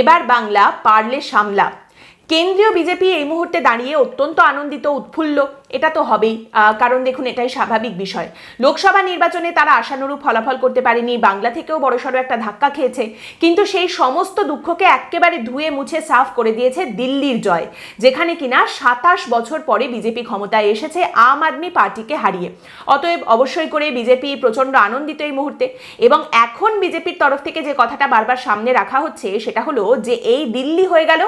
এবার বাংলা পারলে সামলা। কেন্দ্রীয় বিজেপি এই মুহূর্তে দাঁড়িয়ে অত্যন্ত আনন্দিত উৎফুল্ল। এটা তো হবেই। কারণ দেখুন, এটাই স্বাভাবিক বিষয়। লোকসভা নির্বাচনে তারা আশানুরূপ ফলাফল করতে পারেনি, বাংলা থেকেও বড়সড় একটা ধাক্কা খেয়েছে। কিন্তু সেই সমস্ত দুঃখকে একেবারে ধুয়ে মুছে সাফ করে দিয়েছে দিল্লির জয়, যেখানে কিনা সাতাশ বছর পরে বিজেপি ক্ষমতায় এসেছে, আম আদমি পার্টিকে হারিয়ে। অতএব অবশ্যই করে বিজেপি প্রচণ্ড আনন্দিত এই মুহূর্তে। এবং এখন বিজেপির তরফ থেকে যে কথাটা বারবার সামনে রাখা হচ্ছে, সেটা হলো যে এই দিল্লি হয়ে গেল,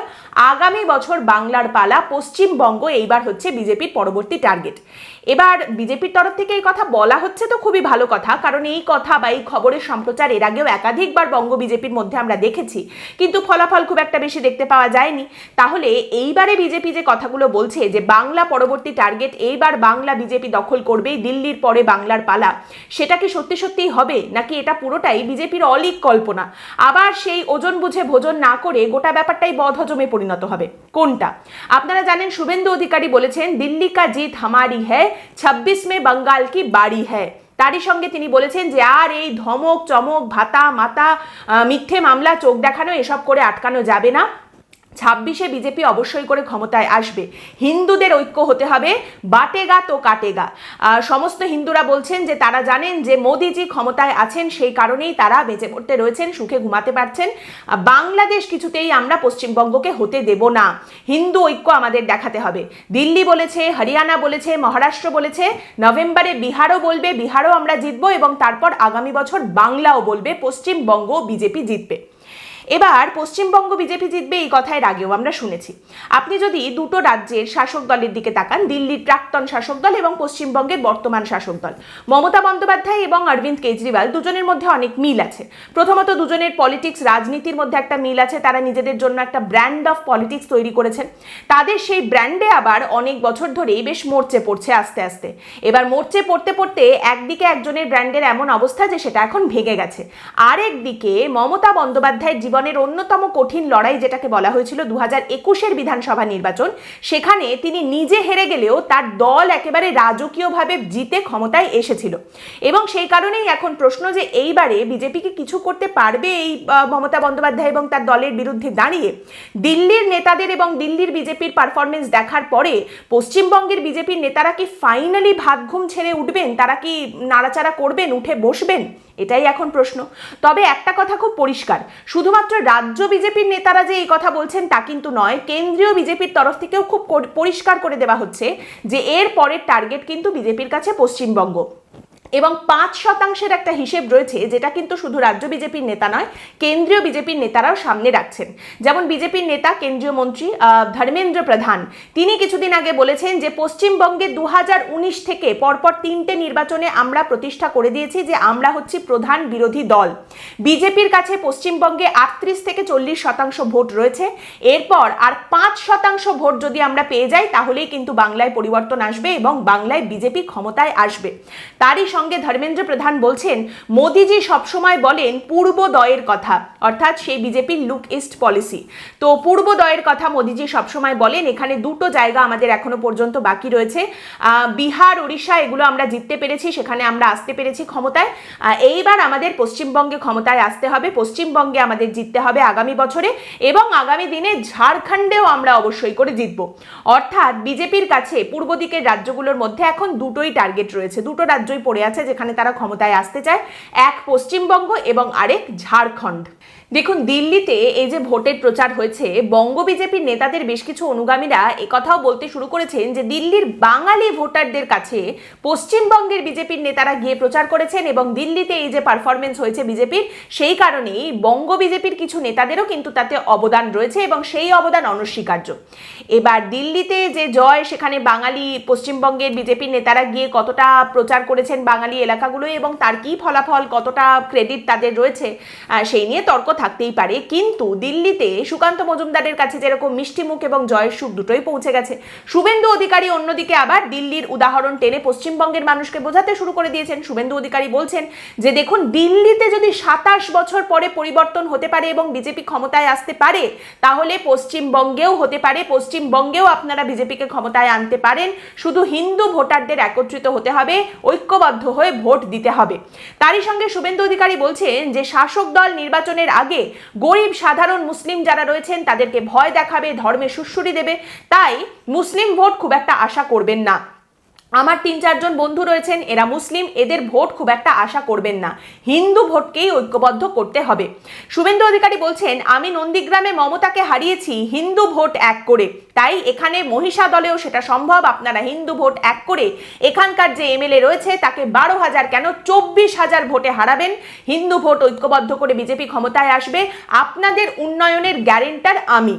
আগামী বছর বাংলার পালা পশ্চিমবঙ্গ এইবার হচ্ছে বিজেপির পরবর্তী টার্গেট এবার বিজেপির তরফ থেকে এই কথা বলা হচ্ছে তো খুবই ভালো কথা, কারণ এই কথা বা এই খবরের সম্প্রচার এর আগেও একাধিকবার বঙ্গ বিজেপির মধ্যে আমরা দেখেছি, কিন্তু ফলাফল খুব একটা বেশি দেখতে পাওয়া যায়নি। তাহলে এইবারে বিজেপি যে কথাগুলো বলছে যে বাংলা পরবর্তী টার্গেট এইবার বাংলা বিজেপি দখল করবেই, দিল্লির পরে বাংলার পালা, সেটা কি সত্যি সত্যিই হবে? নাকি এটা পুরোটাই বিজেপির অলিক কল্পনা? আবার সেই ওজন বুঝে ভোজন না করে গোটা ব্যাপারটাই বদহজমে পরিণত হবে। কোনটা? আপনারা জানেন শুভেন্দু অধিকারী বলেছেন দিল্লি কা জিত হামারি হ্যায় ছাব্বিশ মে বাঙ্গাল কি বাড়ি হ্যায় তারই সঙ্গে তিনি বলেছেন যে আর এই ধমক চমক ভাতা মাতা মিথ্যে মামলা চোখ দেখানো এসব করে আটকানো যাবে না ছাব্বিশে বিজেপি অবশ্যই করে ক্ষমতায় আসবে। হিন্দুদের ঐক্য হতে হবে, বাটেগা তো কাটেগা। সমস্ত হিন্দুরা বলছেন যে, তারা জানেন যে, মোদিজি ক্ষমতায় আছেন, সেই কারণেই তারা বেঁচে পড়তে রয়েছেন, সুখে ঘুমাতে পারছেন। বাংলাদেশ কিছুতেই আমরা পশ্চিমবঙ্গকে হতে দেব না। হিন্দু ঐক্য আমাদের দেখাতে হবে। দিল্লি বলেছে, হরিয়ানা বলেছে, মহারাষ্ট্র বলেছে, নভেম্বরে বিহারও বলবে, বিহারও আমরা জিতবো এবং তারপর আগামী বছর বাংলাও বলবে পশ্চিমবঙ্গ বিজেপি জিতবে। এবার পশ্চিমবঙ্গ বিজেপি জিতবে এই কথায় আগেও আমরা শুনেছি। আপনি যদি দুটো রাজ্যের শাসক দলের দিকে তাকান, দিল্লির প্রাক্তন শাসক দল এবং পশ্চিমবঙ্গের বর্তমান শাসক দল, মমতা বন্দ্যোপাধ্যায় এবং অরবিন্দ কেজরিওয়াল দুজনের মধ্যে অনেক মিল আছে। প্রথমত দুজনের পলিটিক্স রাজনীতির মধ্যে একটা মিল আছে, তারা নিজেদের জন্য একটা ব্র্যান্ড অফ পলিটিক্স তৈরি করেছেন। তাদের সেই ব্র্যান্ডে আবার অনেক বছর ধরেই বেশ মরচে পড়ছে আস্তে আস্তে। এবার মরচে পড়তে পড়তে একদিকে একজনের ব্র্যান্ডের এমন অবস্থা যে সেটা এখন ভেঙে গেছে। আরেকদিকে মমতা বন্দ্যোপাধ্যায়ের জীবনের অন্যতম কঠিন লড়াই যেটাকে বলা হয়েছিল দু হাজার একুশের বিধানসভা নির্বাচন, সেখানে তিনি নিজে হেরে গেলেও তার দল একেবারে রাজকীয়ভাবে জিতে ক্ষমতায় এসেছিল। এবং সেই কারণেই এখন প্রশ্ন যে এইবারে বিজেপি কি কিছু করতে পারবে এই মমতা বন্দ্যোপাধ্যায় এবং তার দলের বিরুদ্ধে দাঁড়িয়ে? দিল্লির নেতাদের এবং দিল্লির বিজেপির পারফরমেন্স দেখার পরে পশ্চিমবঙ্গের বিজেপির নেতারা কি ফাইনালি ভাত ঘুম ছেড়ে উঠবেন? তারা কি নাড়াচাড়া করবেন, উঠে বসবেন? এটাই এখন প্রশ্ন। তবে একটা কথা খুব পরিষ্কার, শুধুমাত্র রাজ্য বিজেপির নেতারা যে এই কথা বলছেন তা কিন্তু নয়। কেন্দ্রীয় বিজেপির তরফ থেকেও খুব পরিষ্কার করে দেওয়া হচ্ছে যে এর পরের টার্গেট কিন্তু বিজেপির কাছে পশ্চিমবঙ্গ। এবং পাঁচ শতাংশের একটা হিসেব রয়েছে যেটা কিন্তু শুধু রাজ্য বিজেপির নেতা নয়, কেন্দ্রীয় বিজেপির নেতারাও সামনে রাখছেন। যেমন বিজেপির নেতা, কেন্দ্রীয় মন্ত্রী ধর্মেন্দ্র প্রধান। তিনি কিছুদিন আগে বলেছেন যে পশ্চিমবঙ্গে দু হাজার উনিশ থেকে পরপর তিনটে নির্বাচনে আমরা প্রতিষ্ঠা করে দিয়েছি যে আমরা হচ্ছি প্রধান বিরোধী দল। বিজেপির কাছে পশ্চিমবঙ্গে আটত্রিশ থেকে চল্লিশ শতাংশ ভোট রয়েছে। এরপর আর পাঁচ শতাংশ ভোট যদি আমরা পেয়ে যাই, তাহলেই কিন্তু বাংলায় পরিবর্তন আসবে এবং বাংলায় বিজেপি ক্ষমতায় আসবে। তারই সঙ্গে ধর্মেন্দ্র প্রধান বলছেন, মোদিজি সবসময় বলেন পূর্বোদয়ের কথা। অর্থাৎ সেই বিজেপির লুক ইস্ট পলিসি তো পূর্বোদয়ের কথা মোদিজি সবসময় বলেন, এখানে দুটো জায়গা আমাদের এখনও পর্যন্ত বাকি রয়েছে। বিহার উড়িষ্যা এগুলো আমরা জিততে পেরেছি, সেখানে আমরা আসতে পেরেছি ক্ষমতায়। এইবার আমাদের পশ্চিমবঙ্গে ক্ষমতায় আসতে হবে, পশ্চিমবঙ্গে আমাদের জিততে হবে আগামী বছরে, এবং আগামী দিনে ঝাড়খণ্ডেও আমরা অবশ্যই করে জিতব। অর্থাৎ বিজেপির কাছে পূর্ব দিকের রাজ্যগুলোর মধ্যে এখন দুটোই টার্গেট রয়েছে, দুটো রাজ্যই পড়ে আছে যেখানে তারা ক্ষমতায় আসতে চায়, এক পশ্চিমবঙ্গ এবং আরেক ঝাড়খণ্ড। দেখুন, দিল্লিতে এই যে ভোটের প্রচার হয়েছে, বঙ্গ বিজেপির নেতাদের বেশ কিছু অনুগামীরা কথাও বলতে শুরু করেছেন যে দিল্লির বাঙালি ভোটারদের কাছে পশ্চিমবঙ্গের বিজেপির নেতারা গিয়ে প্রচার করেছেন এবং দিল্লিতে এই যে পারফরমেন্স হয়েছে বিজেপির, সেই কারণেই বঙ্গ বিজেপির কিছু নেতাদেরও কিন্তু তাতে অবদান রয়েছে এবং সেই অবদান অনস্বীকার্য। এবার দিল্লিতে যে জয়, সেখানে বাঙালি পশ্চিমবঙ্গের বিজেপির নেতারা গিয়ে কতটা প্রচার করেছেন বাঙালি এলাকাগুলো এবং তার কি ফলাফল, কতটা ক্রেডিট তাদের রয়েছে সেই নিয়ে তর্ক থাকতেই পারে। কিন্তু দিল্লিতে সুকান্ত মজুমদারের কাছে যেরকম মিষ্টিমুখ এবং জয়ের সুখ দুটোই পৌঁছে গেছে। শুভেন্দু অধিকারী অন্যদিকে আবার দিল্লির উদাহরণ টেনে পশ্চিমবঙ্গের মানুষকে বোঝাতে শুরু করে দিয়েছেন। শুভেন্দু অধিকারী বলছেন যে, দেখুন, দিল্লিতে যদি সাতাশ বছর পরে পরিবর্তন হতে পারে এবং বিজেপি ক্ষমতায় আসতে পারে, তাহলে পশ্চিমবঙ্গেও হতে পারে। পশ্চিমবঙ্গেও আপনারা বিজেপিকে ক্ষমতায় আনতে পারেন। শুধু হিন্দু ভোটারদের একত্রিত হতে হবে। ঐক্যবদ্ধ হয়ে ভোট দিতে হবে। তারই সঙ্গে শুভেন্দু অধিকারী বলছেন যে, শাসক দল নির্বাচনের আগে গরিব, সাধারণ মুসলিম যারা রয়েছেন, তাদেরকে ভয় দেখাবে, ধর্মে সুশ্রুরি দেবে। তাই মুসলিম ভোট খুব একটা আশা করবেন না। আমার তিন, চারজন বন্ধু রয়েছেন, এরা মুসলিম, এদের ভোট খুব একটা আশা করবেন না। হিন্দু ভোটকেই ঐক্যবদ্ধ করতে হবে। শুভেন্দু অধিকারী বলছেন, আমি নন্দীগ্রামে মমতাকে হারিয়েছি, হিন্দু ভোট এক করে। তাই এখানে মহিষা দলেও সেটা সম্ভব। আপনারা হিন্দু ভোট এক করে এখানকার যে এমএলএ রয়েছে, তাকে বারো হাজার কেন চব্বিশ হাজার ভোটে হারাবেন? হিন্দু ভোট ঐক্যবদ্ধ করে বিজেপি ক্ষমতায় আসবে। আপনাদের উন্নয়নের গ্যারেন্টার আমি।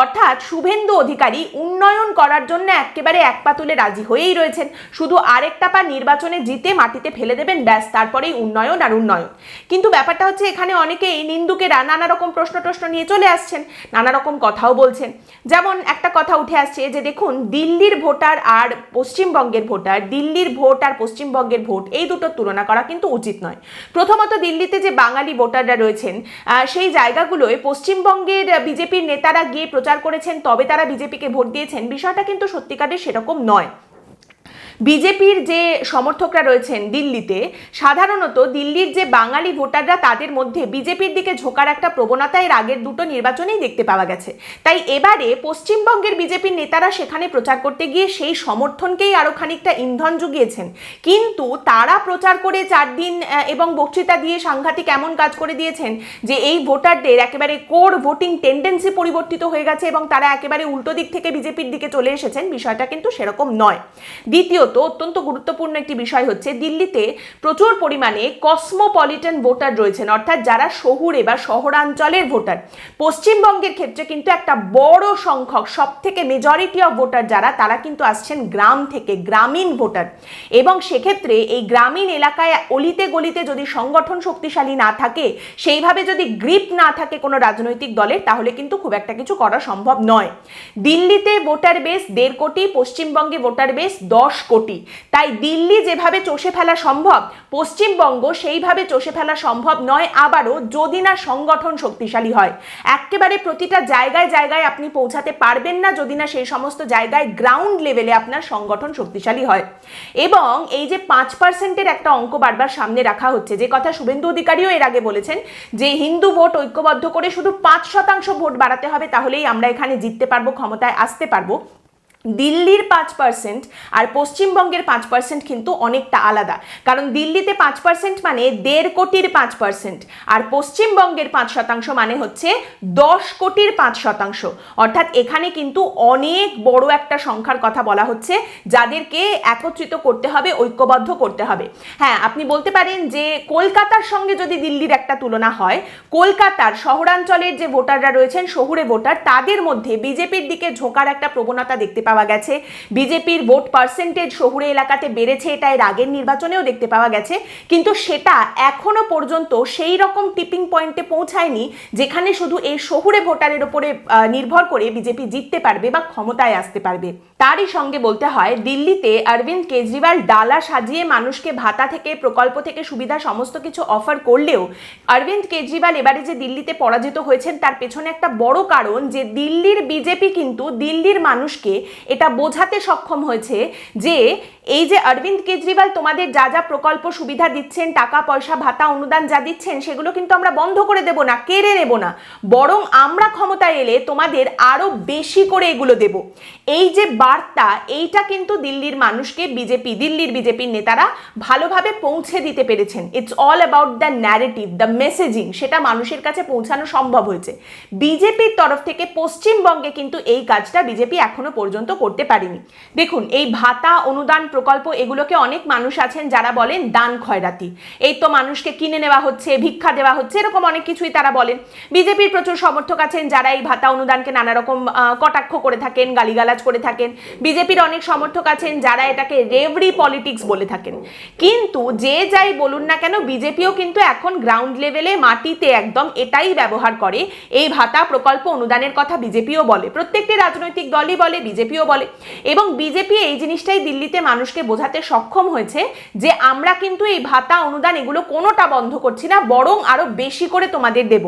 অর্থাৎ শুভেন্দু অধিকারী উন্নয়ন করার জন্য একেবারে এক পা তুলে রাজি হয়েই রয়েছেন। শুধু আরেকটা পা নির্বাচনে জিতে মাটিতে ফেলে দেবেন, ব্যাস, তারপরেই উন্নয়ন আর উন্নয়ন। কিন্তু ব্যাপারটা হচ্ছে এখানে অনেকেই নিন্দুকেরা নানা রকম প্রশ্ন টশ্ন নিয়ে চলে আসছেন নানা রকম কথাও বলছেন। যেমন একটা কথা উঠে আসছে যে দেখুন, দিল্লির ভোটার আর পশ্চিমবঙ্গের ভোটার, দিল্লির ভোট আর পশ্চিমবঙ্গের ভোট, এই দুটোর তুলনা করা কিন্তু উচিত নয়। প্রথমত দিল্লিতে যে বাঙালি ভোটাররা রয়েছেন সেই জায়গাগুলোয় পশ্চিমবঙ্গের বিজেপির নেতারা গিয়ে প্রচার করেছেন তবে তারা বিজেপিকে ভোট দিয়েছেন। বিষয়টা কিন্তু সত্যিকারের সেরকম নয়। বিজেপির যে সমর্থকরা রয়েছেন দিল্লিতে, সাধারণত দিল্লির যে বাঙালি ভোটাররা তাদের মধ্যে বিজেপির দিকে ঝোঁকার একটা প্রবণতা এর আগের দুটো নির্বাচনেই দেখতে পাওয়া গেছে। তাই এবারে পশ্চিমবঙ্গের বিজেপির নেতারা সেখানে প্রচার করতে গিয়ে সেই সমর্থনকেই আরও খানিকটা ইন্ধন জুগিয়েছেন। কিন্তু তারা প্রচার করে চার দিন এবং বক্তৃতা দিয়ে সাংঘাতিক এমন কাজ করে দিয়েছেন যে এই ভোটারদের একেবারে কোর ভোটিং টেন্ডেন্সি পরিবর্তিত হয়ে গেছে এবং তারা একেবারে উল্টো দিক থেকে বিজেপির দিকে চলে এসেছেন। বিষয়টা কিন্তু সেরকম নয়। দ্বিতীয়ত অত্যন্ত গুরুত্বপূর্ণ একটি বিষয় হচ্ছে দিল্লিতে প্রচুর পরিমাণে কসমোপলিটন ভোটার রয়েছেন, অর্থাৎ যারা শহুরে বা শহরাঞ্চলের ভোটার পশ্চিমবঙ্গের ক্ষেত্রে কিন্তু একটা বড় সংখ্যক সব থেকে মেজরিটি অফ ভোটার যারা, তারা কিন্তু আসছেন গ্রাম থেকে, গ্রামীণ ভোটার এবং সেক্ষেত্রে এই গ্রামীণ এলাকায় অলিতে গলিতে যদি সংগঠন শক্তিশালী না থাকে, সেইভাবে যদি গ্রিপ না থাকে কোনো রাজনৈতিক দলের, তাহলে কিন্তু খুব একটা কিছু করা সম্ভব নয়। দিল্লিতে ভোটার বেস দেড় কোটি, পশ্চিমবঙ্গে ভোটার বেস দশ কোটি। তাই দিল্লি যেভাবে চষে ফেলা সম্ভব, পশ্চিমবঙ্গ সেইভাবে চষে ফেলা সম্ভব নয়, আবারও যদি না সংগঠন শক্তিশালী হয়। একেবারে প্রতিটা জায়গায় জায়গায় আপনি পৌঁছাতে পারবেন না যদি না সেই সমস্ত জায়গায় গ্রাউন্ড লেভেলে আপনার সংগঠন শক্তিশালী হয়। এবং এই যে পাঁচ পার্সেন্টের একটা অঙ্ক বারবার সামনে রাখা হচ্ছে, যে কথা শুভেন্দু অধিকারীও এর আগে বলেছেন, যে হিন্দু ভোট ঐক্যবদ্ধ করে শুধু পাঁচ শতাংশ ভোট বাড়াতে হবে, তাহলেই আমরা এখানে জিততে পারব, ক্ষমতায় আসতে পারব। দিল্লির পাঁচ পার্সেন্ট আর পশ্চিমবঙ্গের পাঁচ পার্সেন্ট কিন্তু অনেকটা আলাদা। কারণ দিল্লিতে পাঁচ পার্সেন্ট মানে দেড় কোটির পাঁচ পার্সেন্ট আর পশ্চিমবঙ্গের পাঁচ শতাংশ মানে হচ্ছে দশ কোটির পাঁচ শতাংশ। অর্থাৎ এখানে কিন্তু অনেক বড় একটা সংখ্যার কথা বলা হচ্ছে যাদেরকে একত্রিত করতে হবে, ঐক্যবদ্ধ করতে হবে। হ্যাঁ আপনি বলতে পারেন যে কলকাতার সঙ্গে যদি দিল্লির একটা তুলনা হয়, কলকাতার শহরাঞ্চলের যে ভোটাররা রয়েছেন, শহুরে ভোটার, তাদের মধ্যে বিজেপির দিকে ঝোঁকার একটা প্রবণতা দেখতে পাওয়া গেছে। বিজেপির ভোট পার্সেন্টেজ শহুরে এলাকাতে বেড়েছে এটা এর আগের নির্বাচনেও দেখতে পাওয়া গেছে। কিন্তু সেটা এখনও পর্যন্ত সেই রকম টিপিং পয়েন্টে পৌঁছায়নি যেখানে শুধু এই শহুরে ভোটারের আহ, নির্ভর করে বিজেপি জিততে পারবে বা ক্ষমতায় আসতে পারবে। তারই সঙ্গে বলতে হয় দিল্লিতে অরবিন্দ কেজরিওয়াল ডালা সাজিয়ে মানুষকে ভাতা থেকে প্রকল্প থেকে সুবিধা সমস্ত কিছু অফার করলেও অরবিন্দ কেজরিওয়াল এবারে যে দিল্লিতে পরাজিত হয়েছেন তার পেছনে একটা বড় কারণ যে দিল্লির বিজেপি কিন্তু দিল্লির মানুষকে এটা বোঝাতে সক্ষম হয়েছে যে এই যে অরবিন্দ কেজরিওয়াল তোমাদের যা যা প্রকল্প সুবিধা দিচ্ছেন, টাকা, পয়সা, ভাতা, অনুদান যা দিচ্ছেন, সেগুলো কিন্তু আমরা বন্ধ করে দেব না, কেড়ে নেব না। বরং আমরা ক্ষমতায় এলে তোমাদের আরও বেশি করে এগুলো দেব। এই যে বার্তা, এইটা কিন্তু দিল্লির মানুষকে, বিজেপি, দিল্লির বিজেপির নেতারা ভালোভাবে পৌঁছে দিতে পেরেছেন। It's all about the narrative the messaging সেটা মানুষের কাছে পৌঁছানো সম্ভব হয়েছে। বিজেপির তরফ থেকে পশ্চিমবঙ্গে কিন্তু এই কাজটা বিজেপি এখনও পর্যন্ত করতে পারেনি। দেখুন, এই ভাতা অনুদান প্রকল্প, এগুলোকে অনেক মানুষ আছেন যারা বলেন দান খয়রাতি। এই তো মানুষকে কিনে নেওয়া হচ্ছে, ভিক্ষা দেওয়া হচ্ছে, এরকম অনেক কিছুই তারা বলেন। বিজেপির প্রচুর সমর্থক আছেন যারা এই ভাতা অনুদানকে নানা রকম কটাক্ষ করে থাকেন, গালিগালাজ করে থাকেন। বিজেপির অনেক সমর্থক আছেন যারা এটাকে রেভরি পলিটিক্স বলে থাকেন। কিন্তু যে যাই বলুন না কেন, বিজেপিও কিন্তু এখন গ্রাউন্ড লেভেলে, মাটিতে একদম এটাই ব্যবহার করে। এই ভাতা প্রকল্প অনুদানের কথা বিজেপিও বলে। প্রত্যেকটি রাজনৈতিক দলই বলে, বিজেপিও বিজেপিও বলে। এবং বিজেপি এই জিনিসটাই দিল্লিতে মানুষকে বোঝাতে সক্ষম হয়েছে যে আমরা কিন্তু এই ভাতা অনুদান এগুলো কোনোটা বন্ধ করছি না, বরং আরও বেশি করে তোমাদের দেব।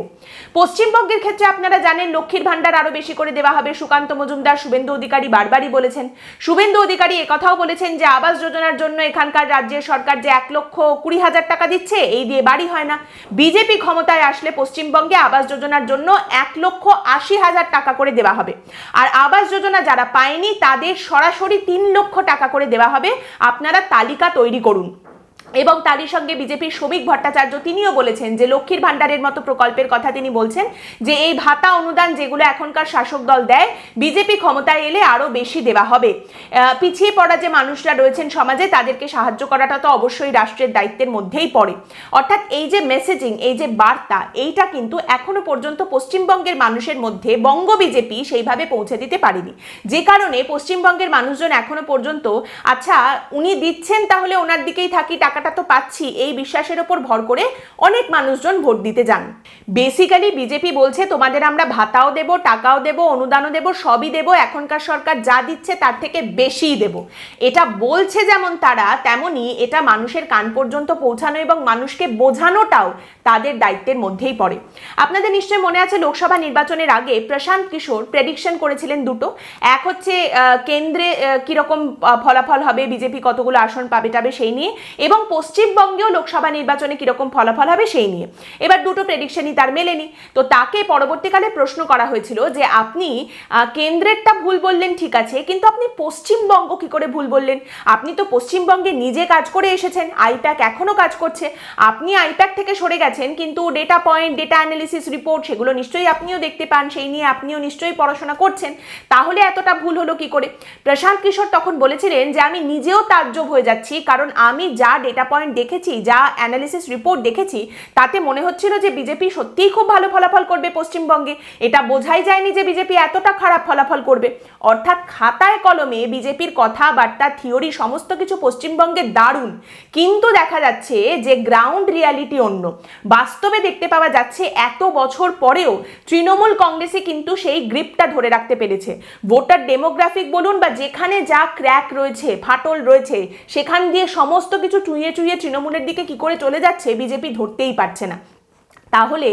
পশ্চিমবঙ্গের ক্ষেত্রে আপনারা জানেন লক্ষ্মীর ভান্ডার আরও বেশি করে দেওয়া হবে। সুকান্ত মজুমদার, শুভেন্দু অধিকারী বারবারই বলেছেন। শুভেন্দু অধিকারী একথাও বলেছেন যে আবাস যোজনার জন্য এখানকার রাজ্যের সরকার যে এক লক্ষ কুড়ি হাজার টাকা দিচ্ছে, এই দিয়ে বাড়ি হয় না। বিজেপি ক্ষমতায় আসলে পশ্চিমবঙ্গে আবাস যোজনার জন্য এক লক্ষ আশি হাজার টাকা করে দেওয়া হবে। আর আবাস যোজনা যারা পায়নি তাদের সরাসরি তিন লক্ষ টাকা করে দেওয়া হবে। আপনারা তালিকা তৈরি করুন। এবং তারই সঙ্গে বিজেপির শ্রমিক ভট্টাচার্য তিনিও বলেছেন যে লক্ষ্মীর ভাণ্ডারের মতো প্রকল্পের কথা তিনি বলছেন যে এই ভাতা অনুদান যেগুলো এখনকার শাসক দল দেয়, বিজেপি ক্ষমতায় এলে আরও বেশি দেওয়া হবে। পিছিয়ে পড়া যে মানুষরা রয়েছেন সমাজে তাদেরকে সাহায্য করাটা তো অবশ্যই রাষ্ট্রের দায়িত্বের মধ্যেই পড়ে। অর্থাৎ এই যে মেসেজিং এই যে বার্তা, এইটা কিন্তু এখনও পর্যন্ত পশ্চিমবঙ্গের মানুষের মধ্যে বঙ্গ বিজেপি সেইভাবে পৌঁছে দিতে পারেনি। যে কারণে পশ্চিমবঙ্গের মানুষজন এখনও পর্যন্ত আচ্ছা উনি দিচ্ছেন তাহলে ওনার দিকেই থাকি টাকাটা তো পাচ্ছি, এই বিশ্বাসের ওপর ভর করে অনেক মানুষজন ভোট দিতে যান। বেসিক্যালি বিজেপি বলছে, তোমাদের আমরা ভাতাও দেব, টাকাও দেব, অনুদানও দেব, সবই দেব, এখনকার সরকার যা দিচ্ছে তার থেকে বেশিই দেব। এটা বলছে যেমন তারা, তেমনি এটা মানুষের কান পর্যন্ত পৌঁছানো এবং মানুষকে বোঝানোটাও তাদের দায়িত্বের মধ্যেই পড়ে। আপনাদের নিশ্চয়ই মনে আছে, লোকসভা নির্বাচনের আগে প্রশান্ত কিশোর প্রেডিকশন করেছিলেন দুটো। এক হচ্ছে কেন্দ্রে কীরকম ফলাফল হবে বিজেপি কতগুলো আসন পাবে টাবে সেই নিয়ে এবং পশ্চিমবঙ্গেও লোকসভা নির্বাচনে কীরকম ফলাফল হবে সেই নিয়ে। এবার দুটো প্রেডিকশনই তার মেলেনি। তো তাকে পরবর্তীকালে প্রশ্ন করা হয়েছিল যে আপনি কেন্দ্রেরটা ভুল বললেন, ঠিক আছে, কিন্তু আপনি পশ্চিমবঙ্গ কি করে ভুল বললেন? আপনি তো পশ্চিমবঙ্গে নিজে কাজ করে এসেছেন, আইপ্যাক এখনও কাজ করছে। আপনি আইপ্যাক থেকে সরে গেছেন, কিন্তু data point data analysis report সেগুলো নিশ্চয়ই আপনিও দেখতে পান, সেই নিয়ে আপনিও নিশ্চয়ই পড়াশোনা করছেন। তাহলে এতটা ভুল হলো কি করে? প্রশান্ত কিশোর তখন বলেছিলেন যে আমি নিজেও তাজ্জব হয়ে যাচ্ছি, কারণ আমি যা ডেটা পয়েন্ট দেখেছি, যা অ্যানালিসিস রিপোর্ট দেখেছি, তাতে মনে হচ্ছিল যে বিজেপি সত্যিই খুব ভালো ফলাফল করবে পশ্চিমবঙ্গে। এটা বোঝাই যায়নি যে বিজেপি এতটা খারাপ ফলাফল করবে। অর্থাৎ খাতায় কলমে বিজেপির কথাবার্তা থিওরি সমস্ত কিছু পশ্চিমবঙ্গে দারুণ। কিন্তু দেখা যাচ্ছে যে গ্রাউন্ড রিয়ালিটি অন্য। বাস্তবে দেখতে পাওয়া যাচ্ছে এত বছর পরেও তৃণমূল কংগ্রেসে কিন্তু সেই গ্রিপটা ধরে রাখতে পেরেছে। ভোটার ডেমোগ্রাফিক বলুন বা যেখানে যা ক্র্যাক রয়েছে, ফাটল রয়েছে, সেখান দিয়ে সমস্ত কিছু চুইয়ে চুইয়ে তৃণমূলের দিকে কি করে চলে যাচ্ছে বিজেপি ধরতেই পারছে না। তাহলে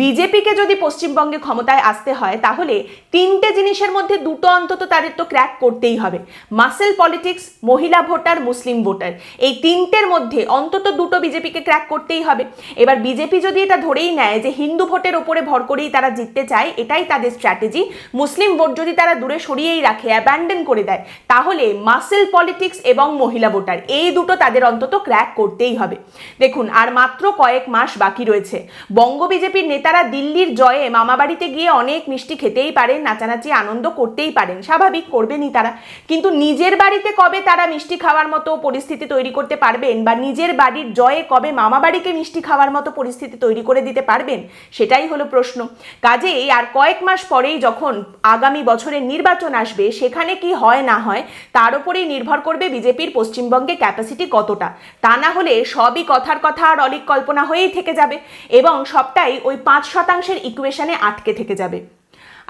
বিজেপিকে যদি পশ্চিমবঙ্গে ক্ষমতায় আসতে হয়, তাহলে তিনটে জিনিসের মধ্যে দুটো অন্তত তাদের তো ক্র্যাক করতেই হবে। মাসেল পলিটিক্স মহিলা ভোটার, মুসলিম ভোটার। এই তিনটের মধ্যে অন্তত দুটো বিজেপিকে ক্র্যাক করতেই হবে। এবার বিজেপি যদি এটা ধরেই নেয় যে হিন্দু ভোটের ওপরে ভর করেই তারা জিততে চায়, এটাই তাদের স্ট্র্যাটেজি মুসলিম ভোট যদি তারা দূরে সরিয়েই রাখে অ্যাবান্ডন করে দেয়, তাহলে মাসেল পলিটিক্স এবং মহিলা ভোটার, এই দুটো তাদের অন্তত ক্র্যাক করতেই হবে। দেখুন, আর মাত্র কয়েক মাস বাকি রয়েছে। বঙ্গ বিজেপির নেতারা দিল্লির জয়ে মামাবাড়িতে গিয়ে অনেক মিষ্টি খেতেই পারেন, নাচানাচি আনন্দ করতেই পারেন। স্বাভাবিক, করবেনই তারা। কিন্তু নিজের বাড়িতে কবে তারা মিষ্টি খাওয়ার মতো পরিস্থিতি তৈরি করতে পারবেন বা নিজের বাড়ির জয়ে কবে মামাবাড়িকে মিষ্টি খাওয়ার মতো পরিস্থিতি তৈরি করে দিতে পারবেন, সেটাই হলো প্রশ্ন। কাজেই আর কয়েক মাস পরেই যখন আগামী বছরের নির্বাচন আসবে, সেখানে কি হয় না হয়, তার উপরেই নির্ভর করবে বিজেপির পশ্চিমবঙ্গে ক্যাপাসিটি কতটা। তা না হলে সবই কথার কথা আর অলিক কল্পনা হয়েই থেকে যাবে। এবং সবটাই ওই পাঁচ শতাংশের ইকুয়েশনে আটকে থেকে যাবে।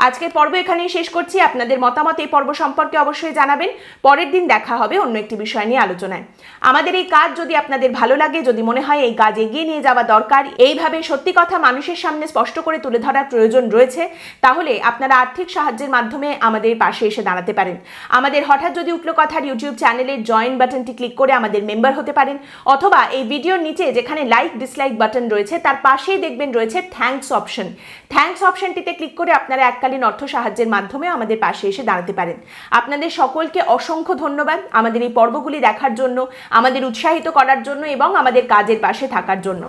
আজকের পর্ব এখানেই শেষ করছি। আপনাদের মতামত এই পর্ব সম্পর্কে অবশ্যই জানাবেন। পরের দিন দেখা হবে অন্য একটি বিষয় নিয়ে আলোচনায়। আমাদের এই কাজ যদি আপনাদের ভালো লাগে, যদি মনে হয় এই কাজ এগিয়ে নিয়ে যাওয়া দরকার, এইভাবে সত্যি কথা মানুষের সামনে স্পষ্ট করে তুলে ধরার প্রয়োজন রয়েছে, তাহলে আপনারা আর্থিক সাহায্যের মাধ্যমে আমাদের পাশে এসে দাঁড়াতে পারেন। আমাদের হঠাৎ যদি উঠল কথার ইউটিউব চ্যানেলের জয়েন বাটনটি ক্লিক করে আমাদের মেম্বার হতে পারেন, অথবা এই ভিডিওর নিচে যেখানে লাইক, ডিসলাইক বাটন রয়েছে, তার পাশেই দেখবেন রয়েছে থ্যাঙ্কস অপশন। থ্যাঙ্কস অপশনটিতে ক্লিক করে আপনারা এককালীন অর্থ সাহায্যের মাধ্যমে আমাদের পাশে এসে দাঁড়াতে পারেন। আপনাদের সকলকে অসংখ্য ধন্যবাদ আমাদের এই পর্বগুলি দেখার জন্য, আমাদের উৎসাহিত করার জন্য এবং আমাদের কাজের পাশে থাকার জন্য।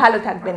ভালো থাকবেন।